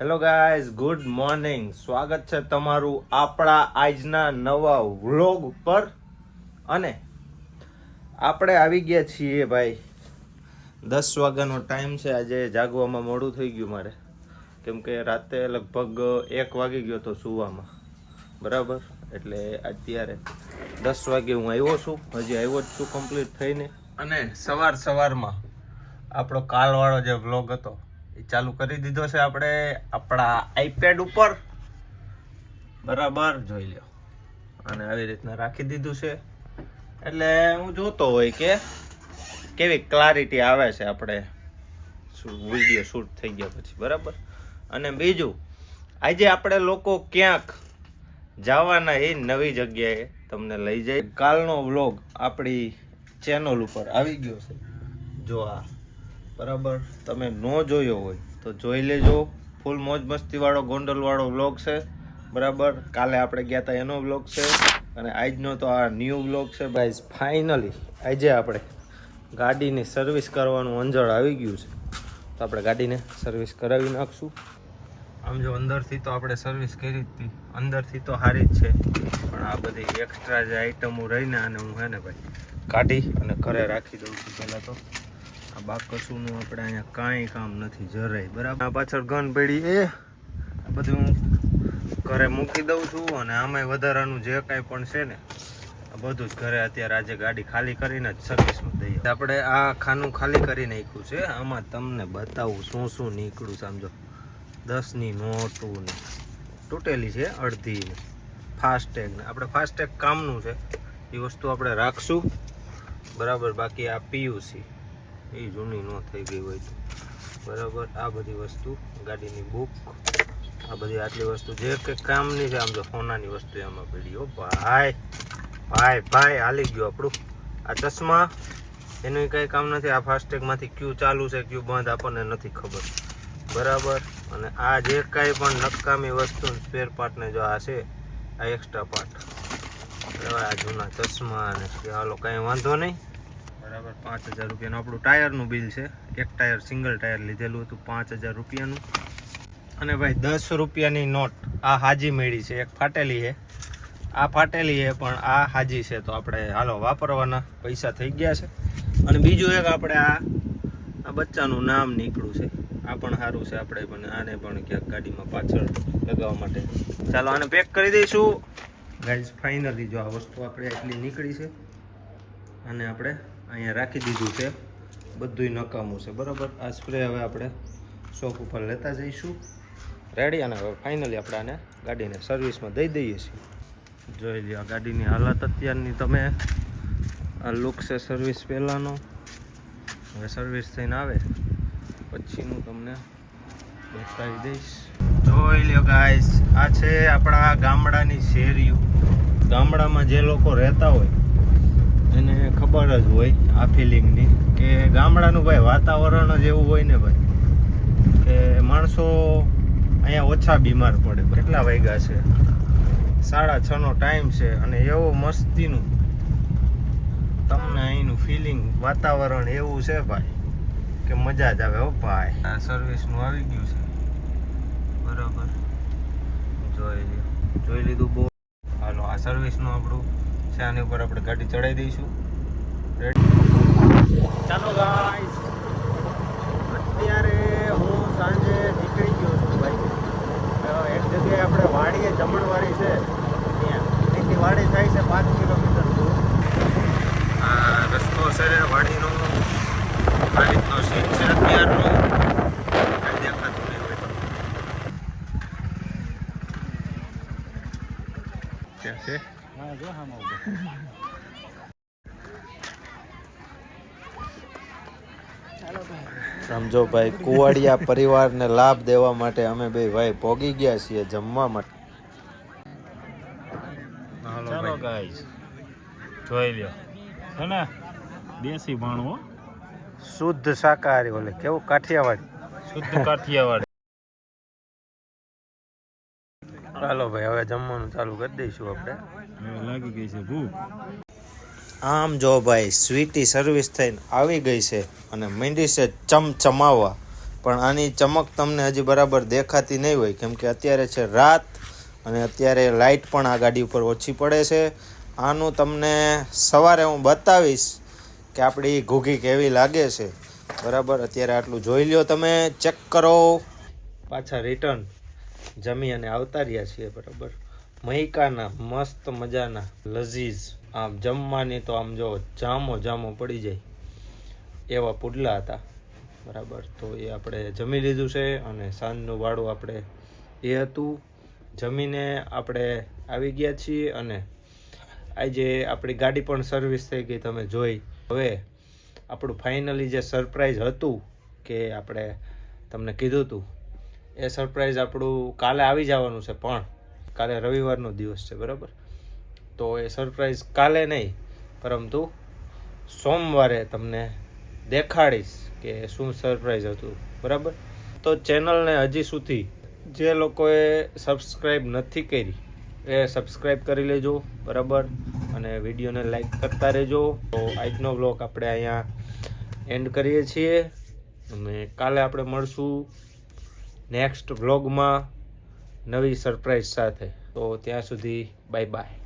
Hello guys good morning સ્વાગત છે તમારું આપણા આજના નવા વ્લોગ પર. અને આપણે આવી ગયા છીએ ભાઈ. દસ વાગ્યાનો ટાઈમ છે, આજે જાગવામાં મોડું થઈ ગયું મારે. કેમ કે રાતે લગભગ એક વાગી ગયો તો સુવામાં. બરાબર? એટલે અત્યારે દસ વાગે હું આવ્યો છું. હજી આવ્યો જ છું કમ્પ્લીટ થઈને. અને સવાર સવારમાં આપણો કાલવાળો જે વ્લોગ હતો એ ચાલુ કરી દીધો છે આપણે આપણા આઈપેડ ઉપર. બરાબર, જોઈ લો અને આવી રીતના રાખી દીધું છે. એટલે હું જોતો હોય કે કેવી ક્લારિટી આવે છે આપણે વીડિયો શૂટ થઈ ગયા પછી, બરાબર? અને બીજું, આજે આપણે લોકો ક્યાંક જવાના એ નવી જગ્યાએ તમને લઈ જાય કાલનો વ્લોગ આપણી ચેનલ ઉપર આવી ગયો છે. જો આ બરાબર. તમે ન જોયો હોય તો જોઈ લેજો. ફૂલ મોજ મસ્તીવાળો ગોંડલવાળો ગોંડલ વ્લોગ છે. બરાબર? કાલે આપણે ગયા હતા એનો વ્લોગ છે. અને આજનો તો આ ન્યૂ વ્લોગ છે. ભાઈ ફાઇનલી આજે આપણે ગાડીની સર્વિસ કરવાનું અંજળ આવી ગયું છે. તો આપણે ગાડીને સર્વિસ કરાવી નાખશું. આમ જો અંદરથી તો આપણે સર્વિસ કરી હતી અંદરથી તો સારી જ છે. પણ આ બધી એક્સ્ટ્રા જે આઈટમો રહીને અને હું હે ને ભાઈ કાઢી અને ઘરે રાખી દઉં છું પહેલાં તો. આ બાકસુનું આપણે અહીંયા કાંઈ કામ નથી જરાય, બરાબર? આ પાછળ ગન પડી એ બધું હું ઘરે મૂકી દઉં છું અને આમાંય વધારાનું જે કાંઈ પણ છે ને, આ બધું જ ઘરે અત્યારે આજે ગાડી ખાલી કરીને જ સર્વિસમાં દઈએ. આપણે આ ખાનું ખાલી કરી નાખ્યું છે. આમાં તમને બતાવું શું શું નીકળ્યું સમજો દસની નોટું ને તૂટેલી છે અડધી ને ફાસ્ટેગ ને. આપણે ફાસ્ટેગ કામનું છે. એ વસ્તુ આપણે રાખશું. બરાબર, બાકી આ પીયુસી એ જૂની ન થઈ ગઈ હોય તો. બરાબર, આ બધી વસ્તુ ગાડીની બુક આ બધી આટલી વસ્તુ જે કે કામની છે, આમ જો સોનાની વસ્તુ એમાં પડી. હો ભાઈ ભાઈ ભાઈ, હાલી ગયું આપણું. આ ચશ્મા, એનું કંઈ કામ નથી. આ ફાસ્ટેગમાંથી ક્યુ ચાલુ છે, ક્યુ બંધ આપણને નથી ખબર. બરાબર? અને આ જે કાંઈ પણ નકામી વસ્તુ સ્પેર પાર્ટને જો આ છે, આ એક્સ્ટ્રા પાર્ટ આ જૂના ચશ્મા અને હાલો, કાંઈ વાંધો નહીં. બરાબર પાંચ હજાર રૂપિયાનું. આપણું ટાયરનું બિલ છે. એક ટાયર, સિંગલ ટાયર લીધેલું હતું પાંચ હજાર રૂપિયાનું. અને ભાઈ દસ રૂપિયાની નોટ આ હાજી મેળી છે. એક ફાટેલી છે. આ ફાટેલી છે, પણ આ હાજી છે. તો આપણે હાલો વાપરવાના. પૈસા થઈ ગયા છે. અને બીજું એક આપણે આ બચ્ચાનું નામ નીકળ્યું છે. આ પણ સારું છે આપણે, પણ આને પણ ક્યાંક ગાડીમાં પાછળ લગાવવા માટે. ચાલો, આને પેક કરી દઈશું. ગાઈઝ ફાઇનલી જો આ વસ્તુ આપણે એટલી નીકળી છે. અને આપણે અહીંયા રાખી દીધું છે. બધુંય નકામું છે. બરાબર? આ સ્પ્રે હવે આપણે શોપ ઉપર લેતા જઈશું. રેડી અને હવે ફાઇનલી આપણે આને ગાડીને સર્વિસમાં દઈ દઈએ છીએ. જોઈ લ્યો, આ ગાડીની હાલત અત્યારની તમે. આ લુક છે સર્વિસ પહેલાંનો. હવે સર્વિસ થઈને આવે. પછીનું તમને બતાવી દઈશ. જોઈ લ્યો ગાઈસ આ છે આપણા ગામડાની શેરીઓ. ગામડામાં જે લોકો રહેતા હોય એને ખબર જ હોય આ ફિલિંગની કે ગામડાનું ભાઈ વાતાવરણ જ એવું હોય ને ભાઈ, કે માણસો અહીંયા ઓછા બીમાર પડે. કેટલા વાગ્યા છે? સાડા છ નો ટાઈમ છે અને એવો મસ્તીનું તમને અહીંનું ફિલિંગ વાતાવરણ એવું છે ભાઈ, કે મજા જ આવે હો ભાઈ. આ સર્વિસનું આવી ગયું છે. બરાબર. જોઈ લીધું જોઈ લીધું બહુ. હાલો, આ સર્વિસનું આપણું છે આની ઉપર આપણે ગાડી ચડાવી દઈશું. રેડી ચાલો ગાઈસ અત્યારે હું સાંજે નીકળી ગયો છું ભાઈ. એક જગ્યાએ આપણે વાડીએ જમણવાડી છે. ત્યાં. અહીંથી વાડી થાય છે પાંચ કિલોમીટર દૂર. આ રસ્તો છે વાડીનો. આ રીતનો સીન છે અત્યારનો. Yeah, હોય તો ક્યાં સમજો ભાઈ કુવાડિયા પરિવારને લાભ દેવા માટે અમે બે ભાઈ પોગી ગયા છીએ જમવા માટે. ચાલો ગાઈસ જોઈ લ્યો. હે ને? દેશી ભાણવો શુદ્ધ શાકાહારી ઓલે કેવું કાઠિયાવાડી? શુદ્ધ કાઠિયાવાડી. ચાલો ભાઈ હવે જમવાનું ચાલુ કરી દઈશું આપણે. લાગી ગઈ છે ભૂખ. આમ જો ભાઈ, સ્વીટી સર્વિસ થઈને આવી ગઈ છે અને મીંડી છે ચમચમાવવા. પણ આની ચમક તમને હજી બરાબર દેખાતી નહીં હોય, કેમ કે અત્યારે છે રાત અને અત્યારે લાઇટ પણ આ ગાડી ઉપર ઓછી પડે છે. આનું તમને સવારે હું બતાવીશ કે આપણી ઘૂઘી કેવી લાગે છે. બરાબર, અત્યારે આટલું જોઈ લ્યો તમે ચેક કરો. પાછા રિટર્ન જમી અને આવતા રહ્યા છીએ, બરાબર. મહિકાના મસ્ત મજાના લઝીઝ. આમ જમવાની તો આમ જો જામો જામો પડી જાય એવા પુડલા હતા. બરાબર, તો એ આપણે જમી લીધું છે અને સાંજનું વાળું આપણે એ હતું. જમીને આપણે આવી ગયા છીએ અને આજે આપણી ગાડી પણ સર્વિસ થઈ ગઈ તમે જોઈ. હવે આપણું ફાઇનલી જે સરપ્રાઈઝ હતું કે આપણે તમને કીધું હતું એ સરપ્રાઈઝ આપણું કાલે આવી જવાનું છે પણ કાલે રવિવારનો દિવસ છે, બરાબર? તો એ સરપ્રાઈઝ કાલે નહીં, પરંતુ સોમવારે તમને દેખાડીશ કે શું સરપ્રાઈઝ હતું, બરાબર? તો ચેનલને હજી સુધી જે લોકોએ સબસ્ક્રાઈબ નથી કરી, એ સબસ્ક્રાઈબ કરી લેજો, બરાબર? અને વિડીયોને લાઈક કરતા રહેજો. તો આજનો બ્લોગ આપણે અહીંયા એન્ડ કરીએ છીએ. અને કાલે આપણે મળશું નેક્સ્ટ વ્લોગમાં નવી સરપ્રાઈઝ સાથે. તો ત્યાં સુધી બાય બાય